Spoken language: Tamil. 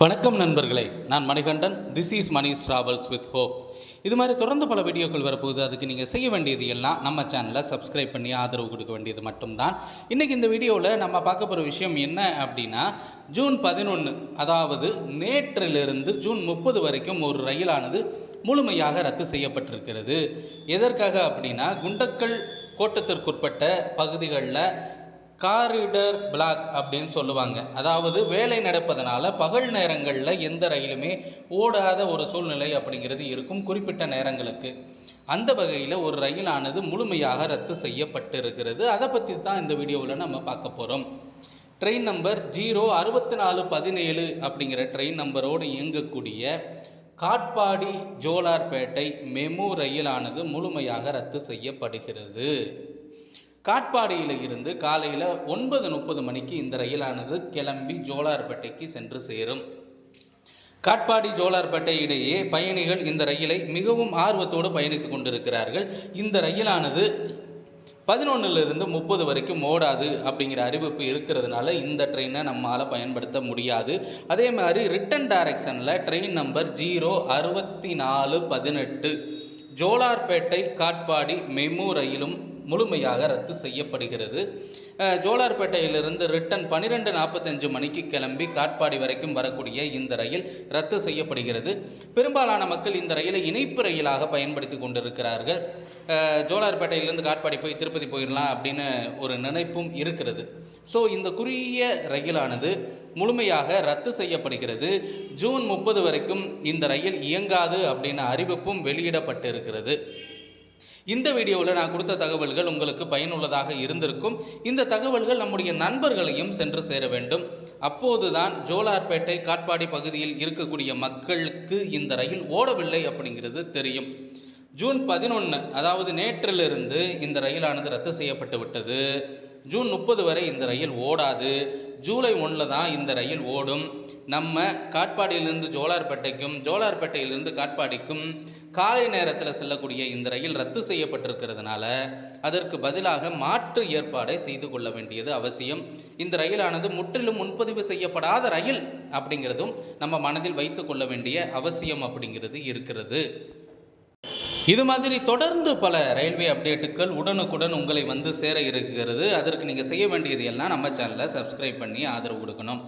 வணக்கம் நண்பர்களே நான் Manikandan. This is Mani travels with hope இது மாதிரி தொடர்ந்து பல வீடியோக்கள் வரப்போகுது. அதுக்கு நீங்கள் செய்ய வேண்டியது எல்லாம் நம்ம சேனலை சப்ஸ்கிரைப் பண்ணி ஆதரவு கொடுக்க வேண்டியது மட்டும்தான். இன்றைக்கி இந்த வீடியோவில் நம்ம பார்க்க போகிற விஷயம் என்ன அப்படின்னா ஜூன் பதினொன்று அதாவது நேற்றிலிருந்து ஜூன் முப்பது வரைக்கும் ஒரு ரயிலானது முழுமையாக ரத்து செய்யப்பட்டிருக்கிறது. எதற்காக அப்படின்னா குண்டக்கல் கோட்டத்திற்குட்பட்ட பகுதிகளில் காரிடர் பிளாக் அப்படின்னு சொல்லுவாங்க. அதாவது வேலை நடப்பதனால பகல் நேரங்களில் எந்த ரயிலுமே ஓடாத ஒரு சூழ்நிலை அப்படிங்கிறது இருக்கும் குறிப்பிட்ட நேரங்களுக்கு. அந்த வகையில் ஒரு ரயிலானது முழுமையாக ரத்து செய்யப்பட்டு இருக்கிறது அதை பற்றி தான் இந்த வீடியோவில் நம்ம பார்க்க போகிறோம் ட்ரெயின் நம்பர் ஜீரோ அறுபத்தி நாலு பதினேழு அப்படிங்கிற ட்ரெயின் நம்பரோடு இயங்கக்கூடிய காட்பாடி ஜோலார்பேட்டை மெமு ரயிலானது முழுமையாக ரத்து செய்யப்படுகிறது. காட்பாடியில் இருந்து காலையில் ஒன்பது முப்பது மணிக்கு இந்த ரயிலானது கிளம்பி ஜோலார்பேட்டைக்கு சென்று சேரும். காட்பாடி ஜோலார்பேட்டை இடையே பயணிகள் இந்த ரயிலை மிகவும் ஆர்வத்தோடு பயணித்து கொண்டிருக்கிறார்கள். இந்த ரயிலானது பதினொன்றுலேருந்து முப்பது வரைக்கும் ஓடாது அப்படிங்கிற அறிவிப்பு இருக்கிறதுனால இந்த ட்ரெயினை நம்மளால் பயன்படுத்த முடியாது. அதே மாதிரி ரிட்டன் டைரக்ஷனில் ட்ரெயின் நம்பர் ஜீரோ அறுபத்தி நாலு பதினெட்டு. ஜோலார்பேட்டை காட்பாடி மெமு ரயிலும் முழுமையாக ரத்து செய்யப்படுகிறது. ஜோலார்பேட்டையிலிருந்து ரிட்டன் பன்னிரெண்டு நாற்பத்தஞ்சு மணிக்கு கிளம்பி காட்பாடி வரைக்கும் வரக்கூடிய இந்த ரயில் ரத்து செய்யப்படுகிறது. பெரும்பாலான மக்கள் இந்த ரயிலை இணைப்பு ரயிலாக பயன்படுத்தி கொண்டிருக்கிறார்கள். ஜோலார்பேட்டையிலிருந்து காட்பாடி போய் திருப்பதி போயிடலாம் அப்படின்னு ஒரு நினைப்பும் இருக்கிறது. ஸோ இந்த குறுகிய ரயிலானது முழுமையாக ரத்து செய்யப்படுகிறது. ஜூன் முப்பது வரைக்கும் இந்த ரயில் இயங்காது அப்படின்னு அறிவிப்பும் வெளியிடப்பட்டிருக்கிறது. இந்த வீடியோவில் நான் கொடுத்த தகவல்கள் உங்களுக்கு பயனுள்ளதாக இருந்திருக்கும். இந்த தகவல்கள் நம்முடைய நண்பர்களையும் சென்று சேர வேண்டும். அப்போதுதான் ஜோலார்பேட்டை காட்பாடி பகுதியில் இருக்கக்கூடிய மக்களுக்கு இந்த ரயில் ஓடவில்லை அப்படிங்கிறது தெரியும். ஜூன் பதினொன்று அதாவது நேற்றிலிருந்து இந்த ரயிலானது ரத்து செய்யப்பட்டு விட்டது. ஜூன் முப்பது வரை இந்த ரயில் ஓடாது. ஜூலை ஒன்றில் தான் இந்த ரயில் ஓடும். நம்ம காட்பாடியிலிருந்து ஜோலார்பேட்டைக்கும் ஜோலார்பேட்டையிலிருந்து காட்பாடிக்கும் காலை நேரத்தில் செல்லக்கூடிய இந்த ரயில் ரத்து செய்யப்பட்டிருக்கிறதுனால அதற்கு பதிலாக மாற்று ஏற்பாடை செய்து கொள்ள வேண்டியது அவசியம். இந்த ரயிலானது முற்றிலும் முன்பதிவு செய்யப்படாத ரயில் அப்படிங்கிறதும் நம்ம மனதில் வைத்து கொள்ள வேண்டிய அவசியம் அப்படிங்கிறது இருக்கிறது. இது மாதிரி தொடர்ந்து பல ரயில்வே அப்டேட்டுகள் உடனுக்குடன் உங்களை வந்து சேர இருக்கிறது. அதற்கு நீங்கள் செய்ய வேண்டியது எல்லாம் நம்ம சேனலை சப்ஸ்கிரைப் பண்ணி ஆதரவு கொடுக்கணும்.